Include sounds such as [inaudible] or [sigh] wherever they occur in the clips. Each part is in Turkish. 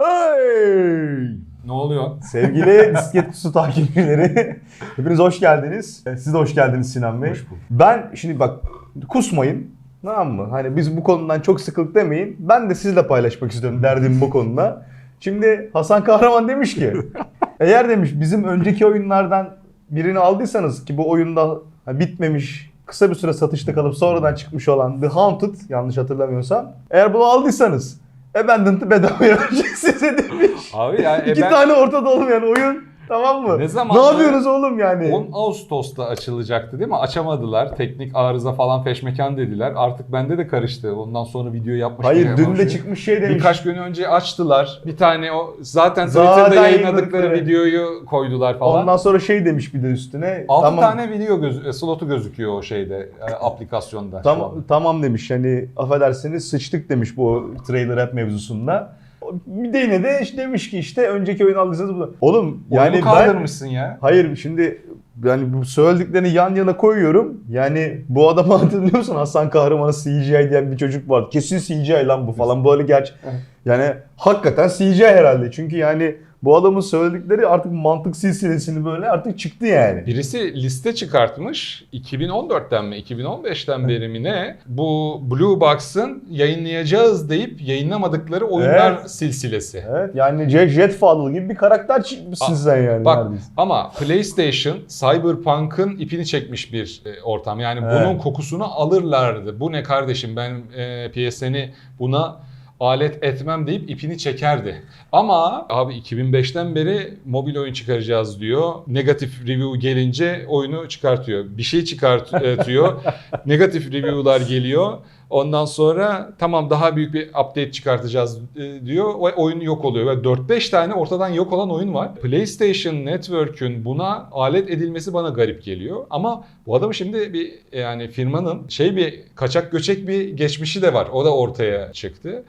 Hey! Ne oluyor? Sevgili [laughs] bisiklet kutusu takipçileri, hepiniz hoş geldiniz. E, Siz de hoş geldiniz Sinan Bey. Hoş bulduk. Ben şimdi bak kusmayın. Tamam mı? Hani biz bu konudan çok sıkıldık demeyin. Ben de sizle paylaşmak istiyorum derdim bu konuda. Şimdi Hasan Kahraman demiş ki [laughs] eğer demiş bizim önceki oyunlardan birini aldıysanız ki bu oyunda bitmemiş kısa bir süre satışta kalıp sonradan çıkmış olan The Haunted yanlış hatırlamıyorsam eğer bunu aldıysanız Abandoned'ı bedavaya [laughs] verecek size demiş. Abi ya e İki ben tane ortada olmayan oyun tamam mı? Ne zamandı? Ne yapıyorsunuz oğlum yani? 10 Ağustos'ta açılacaktı değil mi? Açamadılar. Teknik arıza falan peşmekan dediler. Artık bende de karıştı. Ondan sonra video yapmış. Hayır dün de mı? çıkmış şey demiş. Birkaç gün önce açtılar. Bir tane o zaten Twitter'da yayınladıkları videoyu koydular falan. Ondan sonra şey demiş bir de üstüne. 6 tamam, tane video göz, e, slotu gözüküyor o şeyde e, aplikasyonda. Tamam, tamam demiş hani affedersiniz sıçtık demiş bu trailer rap mevzusunda. Bir de işte demiş ki işte önceki oyun aldıysanız bu. Oğlum yani Oyunu ben kaldırmışsın ya. Hayır şimdi yani bu söylediklerini yan yana koyuyorum. Yani bu adamı hatırlıyor musun? Hasan Kahraman'a CGI diyen bir çocuk vardı. Kesin CGI lan bu falan böyle gerçi. Yani hakikaten CGI herhalde. Çünkü yani bu adamın söyledikleri artık mantık silsilesini böyle artık çıktı yani. Birisi liste çıkartmış. 2014'ten mi 2015'ten beri mi ne? Bu Blue Box'ın yayınlayacağız deyip yayınlamadıkları oyunlar Evet. silsilesi. Evet yani Jack Jetfather gibi bir karakter çıkmışsın sen yani. Bak neredeyse. ama PlayStation Cyberpunk'ın ipini çekmiş bir e, ortam. Yani Evet. bunun kokusunu alırlardı. Bu ne kardeşim ben e, PSN'i buna alet etmem deyip ipini çekerdi. Ama abi 2005'ten beri mobil oyun çıkaracağız diyor. Negatif review gelince oyunu çıkartıyor. Bir şey çıkartıyor. [laughs] Negatif review'lar geliyor. Ondan sonra tamam daha büyük bir update çıkartacağız e, diyor. O oyun yok oluyor. Ve 4-5 tane ortadan yok olan oyun var. PlayStation Network'ün buna alet edilmesi bana garip geliyor. Ama bu adam şimdi bir yani firmanın şey bir kaçak göçek bir geçmişi de var. O da ortaya çıktı.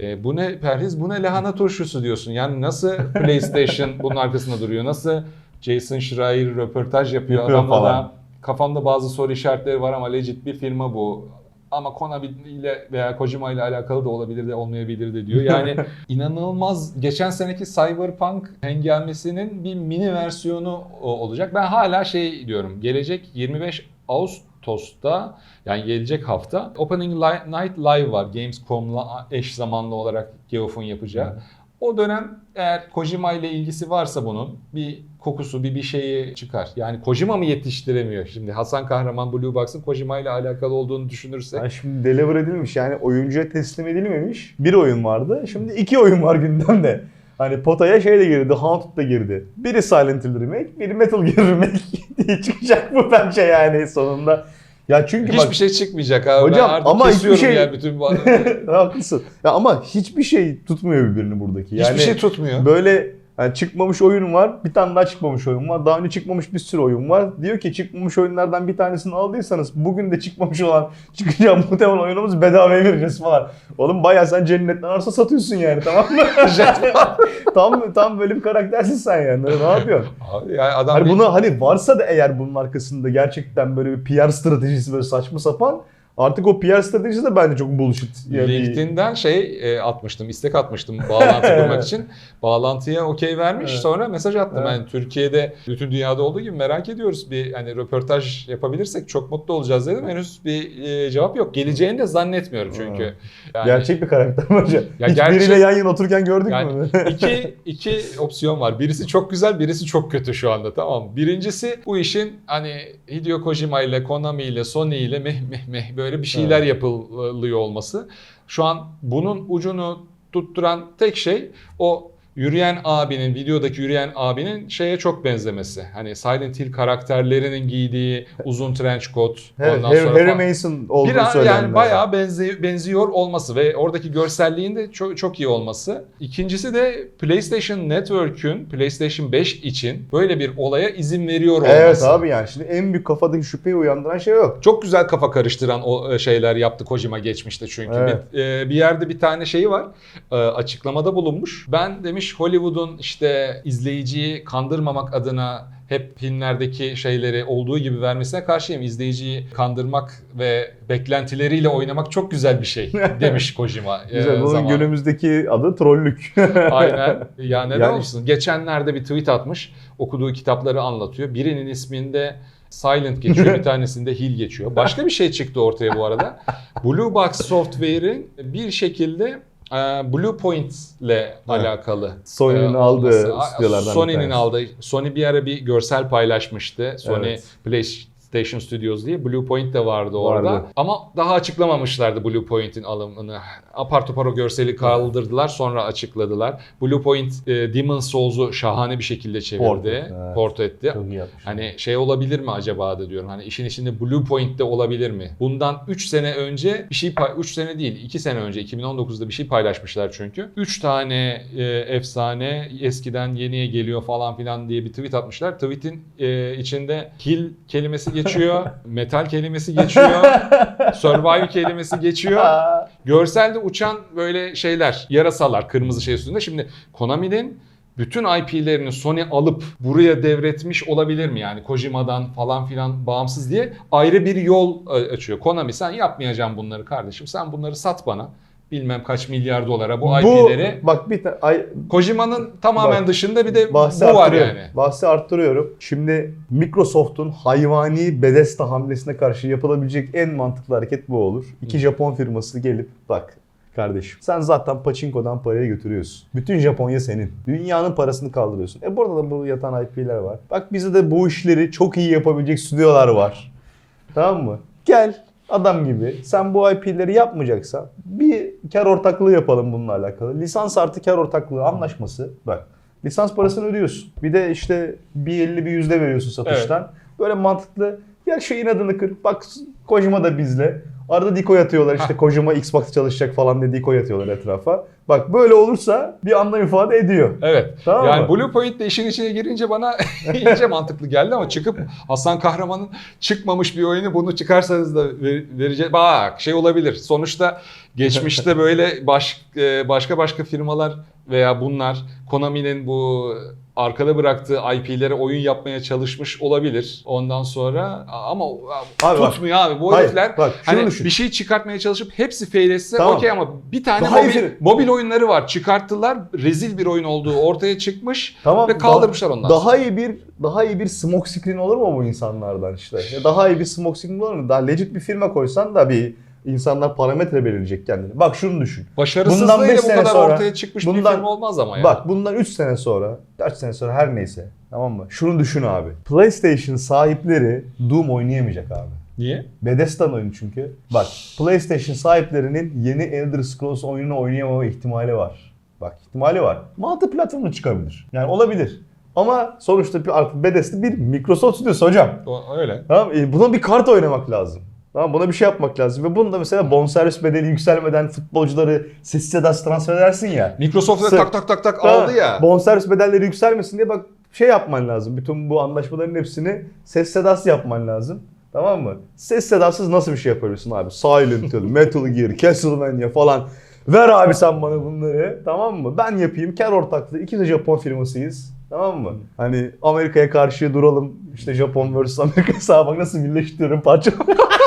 E, bu ne perhiz bu ne lahana turşusu diyorsun. Yani nasıl [laughs] PlayStation bunun arkasında duruyor? Nasıl Jason Schreier röportaj yapıyor, Yapıyor adamla falan. da kafamda bazı soru işaretleri var ama legit bir firma bu. Ama Konami ile veya Kojima ile alakalı da olabilir de olmayabilir de diyor. Yani [laughs] inanılmaz geçen seneki Cyberpunk hengamesinin bir mini versiyonu olacak. Ben hala şey diyorum. Gelecek 25 Ağustos'ta yani gelecek hafta Opening Night Live var. Gamescom'la eş zamanlı olarak Geoff'un yapacağı. O dönem eğer Kojima ile ilgisi varsa bunun bir kokusu bir bir şeyi çıkar. Yani Kojima mı yetiştiremiyor? Şimdi Hasan Kahraman Blue Box'ın Kojima ile alakalı olduğunu düşünürsek. Yani şimdi deliver edilmiş yani oyuncuya teslim edilmemiş. Bir oyun vardı. Şimdi iki oyun var gündemde. Hani potaya şey de girdi, Haunted da girdi. Biri Silent Hill Remake, biri Metal Gear Remake [laughs] diye çıkacak bu bence yani sonunda. Ya çünkü Hiçbir bak şey çıkmayacak abi. Hocam, ben artık ama hiçbir şey- ya bütün bu [laughs] haklısın. Ya ama hiçbir şey tutmuyor birbirini buradaki. Yani Hiçbir şey tutmuyor. Böyle yani çıkmamış oyun var, bir tane daha çıkmamış oyun var. Daha önce çıkmamış bir sürü oyun var. Diyor ki çıkmamış oyunlardan bir tanesini aldıysanız bugün de çıkmamış olan [laughs] çıkacağı muhtemelen oyunumuzu bedavaya vereceğiz falan. Oğlum bayağı sen cennetten arsa satıyorsun yani tamam mı? [laughs] tam tam böyle bir karaktersin sen yani. Ne yapıyorsun? Abi yani adam Hani bunu hani varsa da eğer bunun arkasında gerçekten böyle bir PR stratejisi böyle saçma sapan artık o PR stratejisi de bence çok bullshit. Yani LinkedIn'den şey e, atmıştım, istek atmıştım bağlantı [laughs] kurmak için. Bağlantıya okey vermiş. Evet. Sonra mesaj attım. Evet. Yani Türkiye'de bütün dünyada olduğu gibi merak ediyoruz. Bir hani röportaj yapabilirsek çok mutlu olacağız dedim. Henüz bir e, cevap yok. Geleceğini de zannetmiyorum çünkü. Evet. Yani Gerçek bir karakter mi hocam? Ya Hiç gerçek- biriyle yan yana otururken gördük Yani mü? [laughs] iki, iki opsiyon var. Birisi çok güzel, birisi çok kötü şu anda tamam? Birincisi bu işin hani Hideo Kojima ile, Konami ile, Sony ile meh meh meh böyle bir şeyler Evet. yapılıyor olması. Şu an bunun ucunu tutturan tek şey o yürüyen abinin, videodaki yürüyen abinin şeye çok benzemesi. Hani Silent Hill karakterlerinin giydiği uzun trench coat. Evet, ondan Harry, sonra Harry falan. Mason olduğu Bir an söylenmez. yani bayağı benzi, benziyor olması ve oradaki görselliğin de çok, çok iyi olması. İkincisi de PlayStation Network'ün PlayStation 5 için böyle bir olaya izin veriyor olması. Evet abi yani şimdi en büyük kafadaki şüpheyi uyandıran şey o. Çok güzel kafa karıştıran o e, şeyler yaptı Kojima geçmişte çünkü. Evet. Bir, e, bir yerde bir tane şeyi var. e, açıklamada bulunmuş. Ben demiş Hollywood'un işte izleyiciyi kandırmamak adına hep filmlerdeki şeyleri olduğu gibi vermesine karşıyım. İzleyiciyi kandırmak ve beklentileriyle oynamak çok güzel bir şey [laughs] demiş Kojima. e, Güzel. Bunun zamanında. günümüzdeki adı trollük. [laughs] Aynen. Ya neden Yani- olsun? Geçenlerde bir tweet atmış. Okuduğu kitapları anlatıyor. Birinin isminde Silent geçiyor, bir [laughs] tanesinde Hill geçiyor. Başka bir şey çıktı ortaya bu arada. Blue Box Software'in bir şekilde Blue Point ile alakalı. Sony'nin e, aldığı stüdyolardan Sony'nin aldığı. Sony bir ara bir görsel paylaşmıştı. Sony Evet. PlayStation Studios diye. Blue Point de vardı orada. Vardı. Ama daha açıklamamışlardı Blue Point'in alımını. Apar topar o görseli kaldırdılar sonra açıkladılar. Blue Point e, Demon Souls'u şahane bir şekilde çevirdi. Port etti, evet. Port etti. Hani şey olabilir mi acaba da diyorum. Hani işin içinde Blue Point'te olabilir mi? Bundan 3 sene önce bir şey 3 sene değil 2 sene önce 2019'da bir şey paylaşmışlar çünkü. 3 tane e, efsane eskiden yeniye geliyor falan filan diye bir tweet atmışlar. Tweet'in e, içinde kill kelimesi geçiyor, metal kelimesi geçiyor, survive kelimesi geçiyor. Görselde uçan böyle şeyler, yarasalar kırmızı şey üstünde. Şimdi Konami'nin bütün IP'lerini Sony alıp buraya devretmiş olabilir mi? Yani Kojima'dan falan filan bağımsız diye ayrı bir yol e, açıyor. Konami sen yapmayacaksın bunları kardeşim. Sen bunları sat bana. Bilmem kaç milyar dolara bu, bu IP'leri. bak bir ta- ay, Kojima'nın tamamen Bak, dışında bir de bu var yani. Bahsi arttırıyorum. Şimdi Microsoft'un hayvani Bethesda hamlesine karşı yapılabilecek en mantıklı hareket bu olur. İki Japon firması gelip bak kardeşim sen zaten paçinkodan parayı götürüyorsun. Bütün Japonya senin. Dünyanın parasını kaldırıyorsun. E burada da bu yatan IP'ler var. Bak bize de bu işleri çok iyi yapabilecek stüdyolar var. Tamam mı? Gel adam gibi sen bu IP'leri yapmayacaksan bir kar ortaklığı yapalım bununla alakalı. Lisans artı kar ortaklığı anlaşması bak. Lisans parasını ödüyorsun. Bir de işte bir 50 bir yüzde veriyorsun satıştan. Böyle mantıklı. Ya şu inadını kır. Bak Kojima da bizle. Arada decoy atıyorlar işte Kojima Xbox çalışacak falan diye decoy atıyorlar etrafa. Bak böyle olursa bir anlam ifade ediyor. Evet. Tamam yani mı? Blue Point de işin içine girince bana [laughs] iyice mantıklı geldi ama çıkıp Hasan Kahraman'ın çıkmamış bir oyunu bunu çıkarsanız da ver, vereceğiz. Bak şey olabilir. Sonuçta geçmişte [laughs] böyle baş, e, başka başka firmalar veya bunlar Konami'nin bu arkada bıraktığı IP'lere oyun yapmaya çalışmış olabilir. Ondan sonra ama Abi bak. tutmuyor abi. Bu Hayır, herifler bak hani düşün. bir şey çıkartmaya çalışıp hepsi fail etse Tamam. okey ama bir tane Daha mobil, mobil oyunları var. Çıkarttılar. Rezil bir oyun olduğu ortaya çıkmış Tamam. ve kaldırmışlar ondan Daha sonra. iyi bir daha iyi bir smoke screen olur mu bu insanlardan işte? Daha iyi bir smoke screen olur mu? Daha legit bir firma koysan da bir insanlar parametre belirleyecek kendini. Bak şunu düşün. Bundan Başarısızlığıyla beş bu sene kadar sonra- ortaya çıkmış bir bundan- film olmaz ama ya. Bak bundan 3 sene sonra, 4 sene sonra her neyse. Tamam mı? Şunu düşün abi. PlayStation sahipleri Doom oynayamayacak abi. Niye? Bethesda'nın oyunu çünkü. Bak PlayStation sahiplerinin yeni Elder Scrolls oyununu oynayamama ihtimali var. Bak ihtimali var. Multi platformda çıkabilir. Yani olabilir. Ama sonuçta bir artık Bethesda bir Microsoft stüdyosu hocam. O, öyle. Tamam e, buna bir kart oynamak lazım. Tamam buna bir şey yapmak lazım. Ve bunu da mesela bonservis bedeli yükselmeden futbolcuları sessiz sedasız transfer edersin ya. Microsoft'ta Sır- tak tak tak tak Tamam, aldı ya. Bonservis bedelleri yükselmesin diye bak şey yapman lazım. Bütün bu anlaşmaların hepsini ses sedasız yapman lazım. Tamam mı? Ses sedasız nasıl bir şey yapabilirsin abi? Silent Hill, Metal Gear, Castlevania falan. Ver abi sen bana bunları. Tamam mı? Ben yapayım. Kar ortaklığı. İkisi de Japon firmasıyız. Tamam mı? Hani Amerika'ya karşı duralım. İşte Japon vs. Amerika hesabı bak nasıl birleştiriyorum parça. [laughs]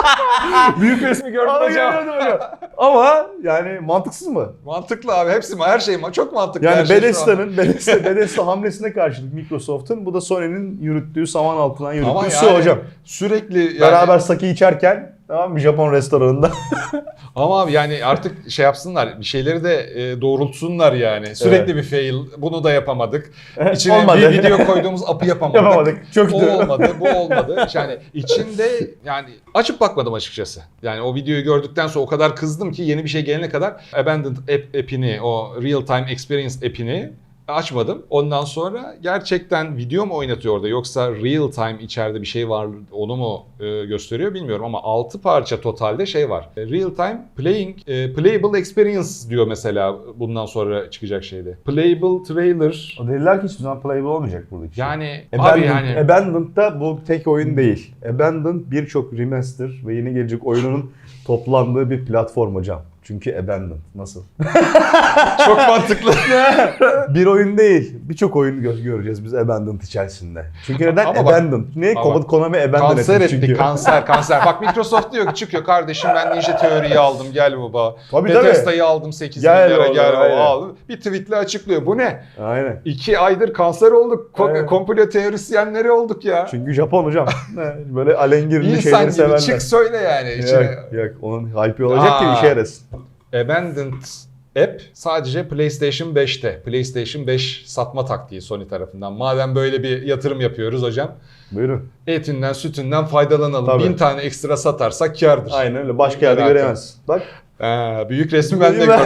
[laughs] Büyük resmi gördüm Ama hocam. hocam. Ama yani mantıksız mı? Mantıklı abi. Hepsi her şey çok mantıklı. Yani her şey şu Bethesda'nın Bethesda, [laughs] Bethesda hamlesine karşılık Microsoft'un bu da Sony'nin yürüttüğü saman altından anda. Ama yürüttüğü su yani hocam. Sürekli yani, Beraber sake içerken tamam mı Japon restoranında. [laughs] Ama abi yani artık şey yapsınlar bir şeyleri de e, doğrultsunlar yani. Sürekli bir fail. Bunu da yapamadık. İçine Olmadı. bir video koyduğumuz apı yapamadık. Yapamadık. Çöktü. O olmadı, bu olmadı. Yani içinde yani açıp bakmadım açıkçası. Yani o videoyu gördükten sonra o kadar kızdım ki yeni bir şey gelene kadar Abandoned App app'ini, o Real Time Experience app'ini açmadım. Ondan sonra gerçekten video mu oynatıyor orada yoksa real time içeride bir şey var onu mu e, gösteriyor bilmiyorum ama 6 parça totalde şey var. E, Real time playing e, playable experience diyor mesela bundan sonra çıkacak şeyde. Playable trailer O dediler ki hiçbir zaman playable olmayacak buradaki şey. yani Abandoned, abi yani Abandoned'da bu tek oyun değil. Abandoned birçok remaster ve yeni gelecek oyunun toplandığı bir platform hocam. Çünkü abandoned. Nasıl? [laughs] Çok mantıklı. [laughs] bir oyun değil. Birçok oyun gö- göreceğiz biz abandoned içerisinde. Çünkü neden Ama bak- abandoned? Niye ama Konami abandoned kanser etti, çünkü. kanser, kanser. Bak [laughs] Microsoft diyor ki çıkıyor kardeşim ben Ninja Teori'yi aldım gel baba. Tabii, Bethesda'yı aldım 8 Gel milyara oğlum, gel baba aldım. Bir tweetle açıklıyor. Bu ne? Aynen. İki aydır kanser olduk. Ko- Evet. Komplo teorisyenleri olduk ya. Çünkü Japon hocam. Böyle alengirli İnsan şeyleri gibi çık söyle yani. içine. Yok yok onun hype'ı olacak ki Aa. işe yarasın. Abandoned App sadece PlayStation 5'te. PlayStation 5 satma taktiği Sony tarafından. Madem böyle bir yatırım yapıyoruz hocam. Buyurun. Etinden sütünden faydalanalım. Tabii. Bin tane ekstra satarsak kârdır. Aynen öyle. Başka yerde göremez. Bak. Ha, büyük resmi ben de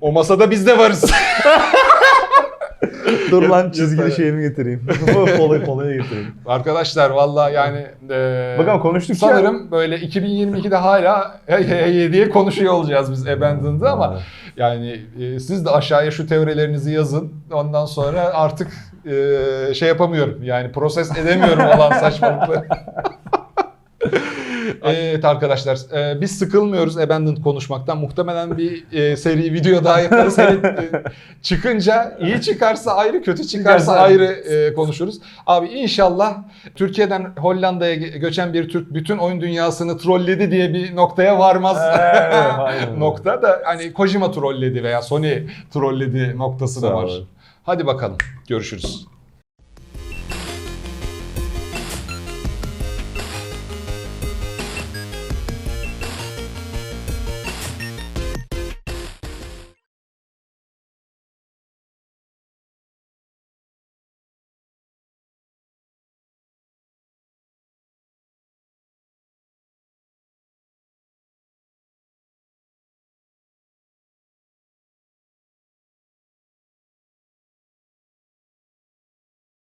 O masada biz de varız. [laughs] [laughs] Dur lan çizgili şeyimi getireyim. [laughs] Polay polaya getireyim. Arkadaşlar valla yani e, Bakalım konuştukça- sanırım böyle 2022'de hala hey hey hey diye konuşuyor olacağız biz Abandoned'ı ama yani e, siz de aşağıya şu teorilerinizi yazın. Ondan sonra artık e, şey yapamıyorum. Yani proses edemiyorum olan [laughs] saçmalıkları. Evet arkadaşlar e, biz sıkılmıyoruz Abandoned konuşmaktan. Muhtemelen bir e, seri video daha yaparız. E, çıkınca iyi çıkarsa ayrı kötü çıkarsa ayrı e, konuşuruz. Abi inşallah Türkiye'den Hollanda'ya göçen bir Türk bütün oyun dünyasını trolledi diye bir noktaya varmaz. Evet, [laughs] aynen. Nokta da hani Kojima trolledi veya Sony trolledi noktası da var. Hadi bakalım. Görüşürüz.